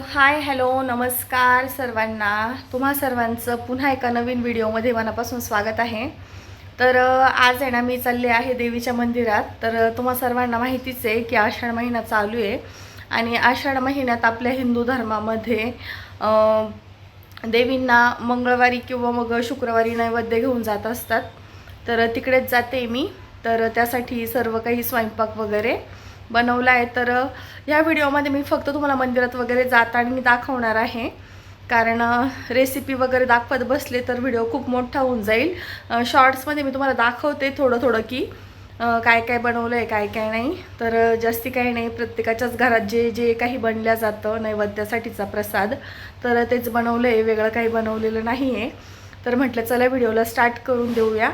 Hi hello नमस्कार सर्वांना. तुम्हा सर्वांचं पुन्हा एका नवीन व्हिडिओमध्ये मनापासून स्वागत आहे. तर आज आहे ना मी चालले आहे देवीच्या मंदिरात. तर तुम्हा सर्वांना माहितीच आहे की आषाढ महिना चालू आहे. आणि आषाढ महिन्यात आपल्या हिंदू धर्मामध्ये देवींना मंगळवारी किंवा मग शुक्रवारी नैवेद्य घेऊन जात असतात. तर तिकडेच जाते मी. तर त्यासाठी सर्व काही स्वयंपाक वगैरे बनवला आहे तर या व्हिडिओमध्ये मी फक्त तुम्हाला मंदिरात वगैरे जाताना मी दाखवणार आहे. कारण रेसिपी वगैरे दाखवत बसले तर व्हिडिओ खूप मोठा होऊन जाईल. शॉर्ट्समध्ये मी तुम्हाला दाखवते थोडं थोडं की काय काय बनवलं आहे काय काय नाही. तर जास्ती काही नाही. प्रत्येकाच्याच घरात जे जे काही बनल्या जातं नैवेद्यासाठीचा प्रसाद तर तेच बनवलं आहे वेगळं काही बनवलेलं नाही आहे तर म्हटलं चला व्हिडिओला स्टार्ट करून देऊया.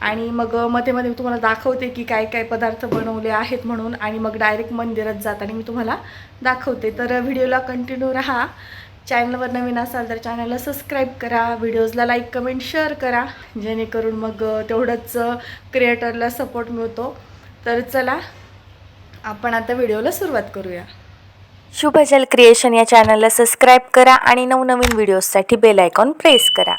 आणि मग मध्ये मध्ये मी तुम्हाला दाखवते की काय काय पदार्थ बनवले आहेत म्हणून आणि मग डायरेक्ट मंदिरात जाताना मी तुम्हाला दाखवते. तर व्हिडिओला कंटिन्यू राहा. चॅनलवर नवीन असाल तर चॅनलला सबस्क्राईब करा. व्हिडिओजला लाईक कमेंट शेअर करा. जेणेकरून मग तेवढंच क्रिएटरला सपोर्ट मिळतो. तर चला आपण आता व्हिडिओला सुरुवात करूया. शुभजल क्रिएशन या चॅनलला सबस्क्राईब करा आणि नवनवीन व्हिडिओजसाठी बेल आयकॉन प्रेस करा.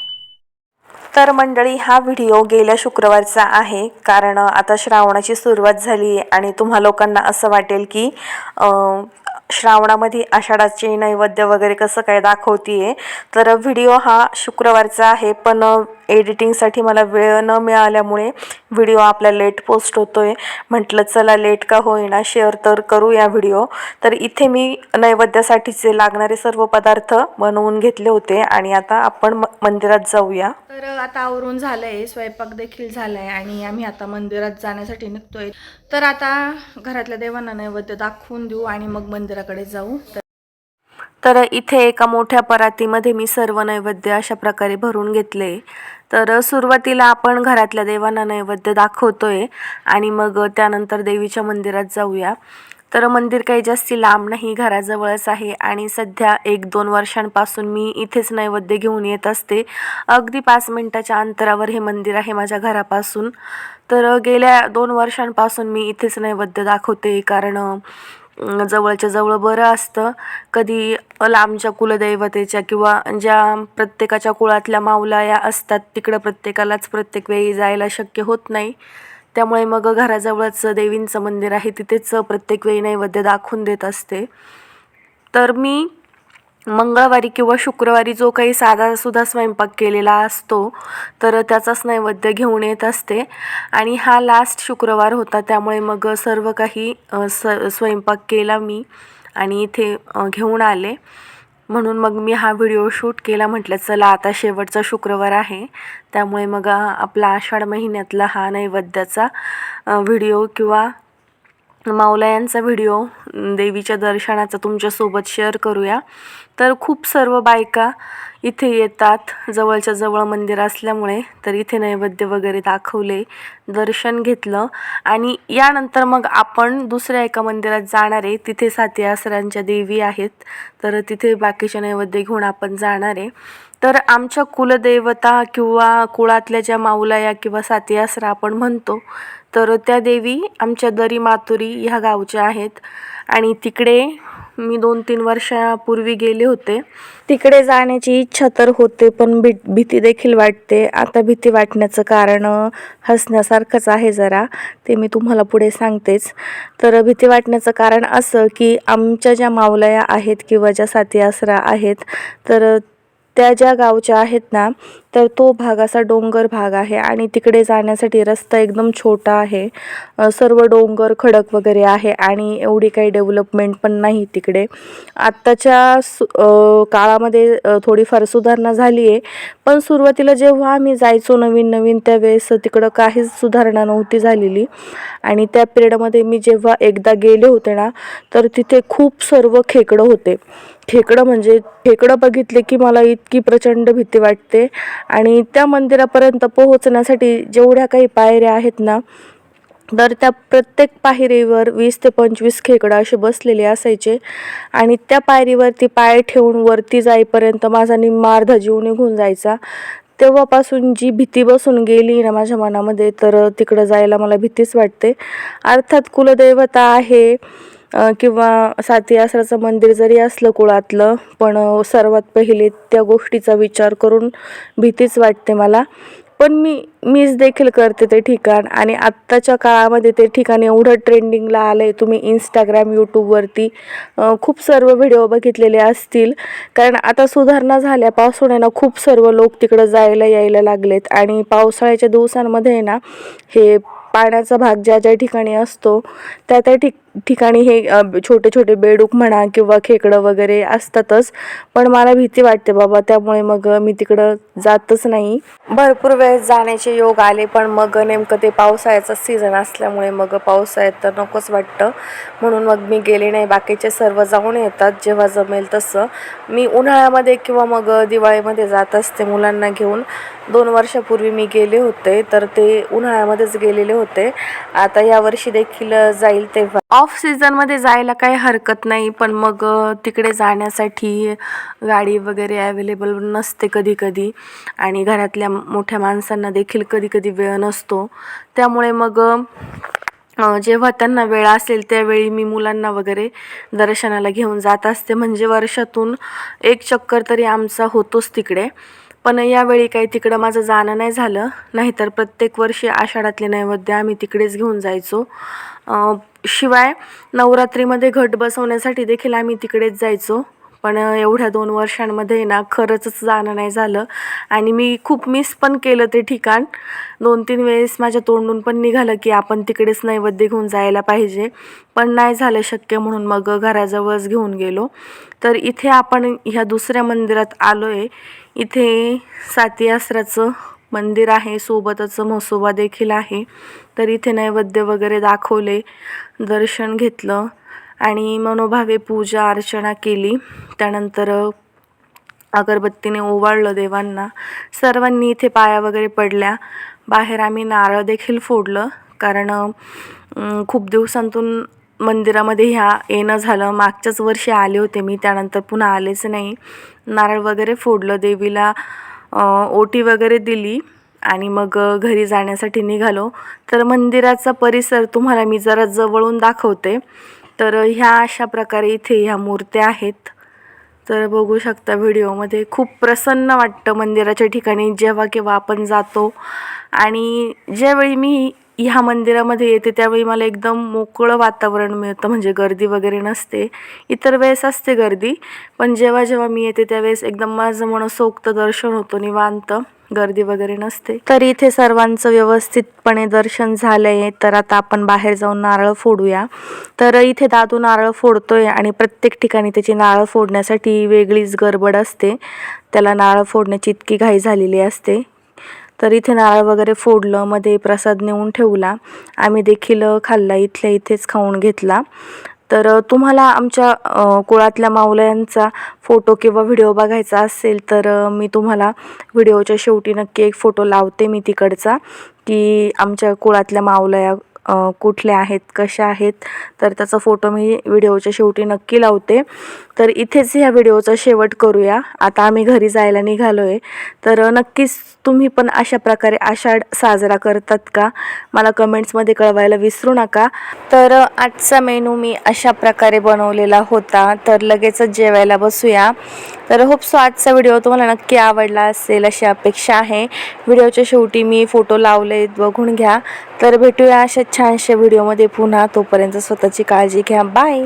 तर मंडळी हा व्हिडिओ गेल्या शुक्रवारचा आहे. कारण आता श्रावणाची सुरुवात झाली आहे आणि तुम्हा लोकांना असं वाटेल की श्रावणामध्ये आषाढाचे नैवेद्य वगैरे कसं काय दाखवतीये. तर व्हिडिओ हा शुक्रवारचा आहे पण एडिटिंगसाठी मला वेळ न मिळाल्यामुळे व्हिडिओ आपला लेट पोस्ट होतोय. म्हटलं चला लेट का होईना शेअर तर करू या व्हिडिओ. तर इथे मी नैवेद्यासाठीचे लागणारे सर्व पदार्थ बनवून घेतले होते आणि आता आपण म- मंदिरात जाऊया. तर आता आवरून झालंय स्वयंपाक देखील झालाय आणि आम्ही आता मंदिरात जाण्यासाठी निघतोय. तर आता घरातल्या देवांना नैवेद्य दाखवून देऊ आणि मग मंदिराकडे जाऊ. तर तर इथे एका मोठ्या परातीमध्ये मी सर्व नैवेद्य अशा प्रकारे भरून घेतले. तर सुरुवातीला आपण घरातल्या देवांना नैवेद्य दाखवतोय आणि मग त्यानंतर देवीच्या मंदिरात जाऊया. तर मंदिर काही जास्ती लांब नाही घराजवळच आहे आणि सध्या एक दोन वर्षांपासून मी इथेच नैवेद्य घेऊन येत असते. अगदी पाच मिनटाच्या अंतरावर हे मंदिर आहे माझ्या घरापासून. तर गेल्या दोन वर्षांपासून मी इथेच नैवेद्य दाखवते कारण जवळच्या जवळ बरं असतं. कधी लांबच्या कुलदैवतेच्या किंवा ज्या प्रत्येकाच्या कुळातल्या माऊलाया असतात तिकडं प्रत्येकालाच प्रत्येक वेळी जायला शक्य होत नाही. त्यामुळे मग घराजवळच देवींचं मंदिर आहे तिथेच प्रत्येक वेळी नैवेद्य दाखवून देत असते. तर मी मंगळवारी किंवा शुक्रवारी जो काही साधासुद्धा स्वयंपाक केलेला असतो तर त्याचाच नैवेद्य घेऊन येत असते. आणि हा लास्ट शुक्रवार होता त्यामुळे मग सर्व काही स स्वयंपाक केला मी आणि इथे घेऊन आले. म्हणून मग मी हा व्हिडिओ शूट केला म्हटलं चला आता शेवटचा शुक्रवार आहे. त्यामुळे मग आपला आषाढ महिन्यातला हा नैवेद्याचा व्हिडिओ किंवा मावलयांचा व्हिडिओ देवीच्या दर्शनाचा तुमच्यासोबत शेअर करूया. तर खूप सर्व बायका इथे येतात जवळच्या जवळ मंदिर असल्यामुळे तर इथे नैवेद्य वगैरे दाखवले दर्शन घेतलं. आणि यानंतर मग आपण दुसऱ्या एका मंदिरात जाणार आहे. तिथे साती आसरांच्या देवी आहेत तर तिथे बाकीचे नैवेद्य घेऊन आपण जाणार आहे. तर आमच्या कुलदेवता किंवा कुळातल्या ज्या माऊलाया किंवा साती आसरा आपण म्हणतो तर त्या देवी आमच्या दरी मातुरी ह्या गावच्या आहेत. आणि तिकडे मी दोन तीन वर्षापूर्वी गेले होते. तिकडे जाण्याची इच्छा तर होते पण भी भीती देखील वाटते. आता भीती वाटण्याचं कारण हसण्यासारखंच आहे जरा. ते मी तुम्हाला पुढे सांगतेच. तर भीती वाटण्याचं कारण असं की आमच्या ज्या मावलया आहेत किंवा ज्या साथी आसरा आहेत तर त्या ज्या गावच्या आहेत ना तर तो भाग असा डोंगर भाग आहे आणि तिकडे जाण्यासाठी रस्ता एकदम छोटा आहे. सर्व डोंगर खडक वगैरे आहे आणि एवढी काही डेव्हलपमेंट पण नाही तिकडे. आत्ताच्या सु काळामध्ये थोडीफार सुधारणा झाली आहे पण सुरुवातीला जेव्हा आम्ही जायचो नवीन नवीन त्यावेळेस तिकडं काहीच सुधारणा नव्हती झालेली. आणि त्या पिरियडमध्ये मी जेव्हा एकदा गेले होते ना तर तिथे खूप सर्व खेकडं होते. खेकडं म्हणजे खेकडं बघितले की मला इतकी प्रचंड भीती वाटते. आणि त्या मंदिरापर्यंत पोहोचण्यासाठी जेवढ्या काही पायऱ्या आहेत ना तर त्या प्रत्येक पायरीवर वीस ते पंचवीस खेकडं असे बसलेले असायचे. आणि त्या पायरीवरती पाय ठेवून वरती जाईपर्यंत माझा निम्मा अर्धा जीव निघून जायचा. तेव्हापासून जी भीती बसून गेली ना माझ्या मनामध्ये तर तिकडं जायला मला भीतीच वाटते. अर्थात कुलदैवता आहे किंवा साती आसराचं मंदिर जरी असलं कुळातलं पण सर्वात पहिले त्या गोष्टीचा विचार करून भीतीच वाटते मला. पण मी मीच देखील करते ते ठिकाण. आणि आत्ताच्या काळामध्ये ते ठिकाण एवढं ट्रेंडिंगला आलं आहे तुम्ही इंस्टाग्राम यूट्यूबवरती खूप सर्व व्हिडिओ बघितलेले असतील. कारण आता सुधारणा झाल्यापासून आहे ना खूप सर्व लोक तिकडं जायला यायला लागलेत. आणि पावसाळ्याच्या दिवसांमध्ये आहे ना हे पाण्याचा भाग ज्या ज्या ठिकाणी असतो त्या त्या ठिक ठिकाणी हे छोटे छोटे बेडूक म्हणा किंवा खेकडं वगैरे असतातच. पण मला भीती वाटते बाबा त्यामुळे मग मी तिकडं जातच नाही. भरपूर वेळेस जाण्याचे योग आले पण मग नेमकं ते पावसाळ्याचा सीझन असल्यामुळे मग पावसाळ्यात तर नकोच वाटतं. म्हणून मग मी गेले नाही बाकीचे सर्व जाऊन येतात जेव्हा जमेल तसं. मी उन्हाळ्यामध्ये किंवा मग दिवाळीमध्ये जात असते मुलांना घेऊन. दोन वर्षापूर्वी मी गेले होते तर ते उन्हाळ्यामध्येच गेलेले होते. आता यावर्षी देखील जाईल तेव्हा. ऑफ सीझनमध्ये जायला काही हरकत नाही पण मग तिकडे जाण्यासाठी गाडी वगैरे अवेलेबल नसते कधी कधी आणि घरातल्या मोठ्या माणसांना देखील कधी कधी वेळ नसतो. त्यामुळे मग जेव्हा त्यांना वेळ असेल त्यावेळी मी मुलांना वगैरे दर्शनाला घेऊन जात असते. म्हणजे वर्षातून एक चक्कर तरी आमचा होतोच तिकडे. पण यावेळी काही तिकडं माझं जाणं नाही झालं. नाहीतर प्रत्येक वर्षी आषाढातले नैवेद्य आम्ही तिकडेच घेऊन जायचो. शिवाय नवरात्रीमध्ये घट बसवण्यासाठी देखील आम्ही तिकडेच जायचो. पण एवढ्या दोन वर्षांमध्ये ना खरंच जाणं नाही झालं. आणि मी खूप मिस पण केलं ते ठिकाण. दोन तीन वेळेस माझ्या तोंडून पण निघालं की आपण तिकडेच नैवेद्य घेऊन जायला पाहिजे. पण नाही झालं शक्य म्हणून मग घराजवळच घेऊन गेलो. तर इथे आपण ह्या दुसऱ्या मंदिरात आलो आहे इथे साती आसराचं मंदिर आहे सोबतच म्हसोबा देखील आहे. तर इथे नैवेद्य वगैरे दाखवले दर्शन घेतलं. आणि मनोभावे पूजा अर्चना केली. त्यानंतर अगरबत्तीने ओवाळलं देवांना. सर्वांनी इथे पाया वगैरे पडल्या. बाहेर आम्ही नारळ देखील फोडलं. कारण खूप दिवसांतून मंदिरामध्ये ह्या येणं झालं. मागच्याच वर्षी आले होते मी त्यानंतर पुन्हा आलेच नाही. नारळ वगैरे फोडलं देवीला ओटी वगैरे दिली आणि मग घरी जाण्यासाठी निघालो. तर मंदिराचा परिसर तुम्हाला मी जरा जवळून दाखवते. तर ह्या अशा प्रकारे इथे ह्या मूर्त्या आहेत. तर बघू शकता व्हिडिओमध्ये खूप प्रसन्न वाटतं मंदिराच्या ठिकाणी जेव्हा केव्हा आपण जातो. आणि ज्यावेळी मी ह्या मंदिरामध्ये येते त्यावेळी मला एकदम मोकळं वातावरण मिळतं म्हणजे गर्दी वगैरे नसते. इतर वेळेस असते गर्दी पण जेव्हा जेव्हा मी येते त्यावेळेस एकदम माझं मनसोक्त दर्शन होतं निवांत गर्दी वगैरे नसते. तर इथे सर्वांचं व्यवस्थितपणे दर्शन झालंय तर आता आपण बाहेर जाऊन नारळ फोडूया. तर इथे दादू नारळ फोडतोय आणि प्रत्येक ठिकाणी त्याची नारळ फोडण्यासाठी वेगळीच गडबड असते. त्याला नारळ फोडण्याची इतकी घाई झालेली असते. तर इथे नारळ वगैरे फोडलं मध्ये प्रसाद नेऊन ठेवला. आम्ही देखील खाल्ला इथल्या इथेच खाऊन घेतला. तर तुम्हाला आमच्या कुळातल्या माऊल्यांचा फोटो किंवा व्हिडिओ बघायचा असेल तर मी तुम्हाला व्हिडिओच्या शेवटी नक्की एक फोटो लावते मी तिकडचा की आमच्या कुळातल्या माऊल्या कुठल्या आहेत कशा आहेत तर त्याचा फोटो मी व्हिडिओच्या शेवटी नक्की लावते. तर इथेच ह्या व्हिडिओचा शेवट करूया. आता आम्ही घरी जायला निघालो आहे तर नक्कीच तुम्ही पण अशा प्रकारे आषाढ साजरा करतात का? मला कमेंट्समध्ये कळवायला विसरू नका. तर आजचा मेनू मी अशा प्रकारे बनवलेला होता. तर लगेचच जेवायला बसूया. तर होप सो आजचा व्हिडिओ तुम्हाला नक्की आवडला असेल अशी अपेक्षा आहे. व्हिडिओच्या शेवटी मी फोटो लावले बघून घ्या. तर भेटूया अशा छानशा व्हिडिओमध्ये पुन्हा. तोपर्यंत स्वतःची काळजी घ्या. बाय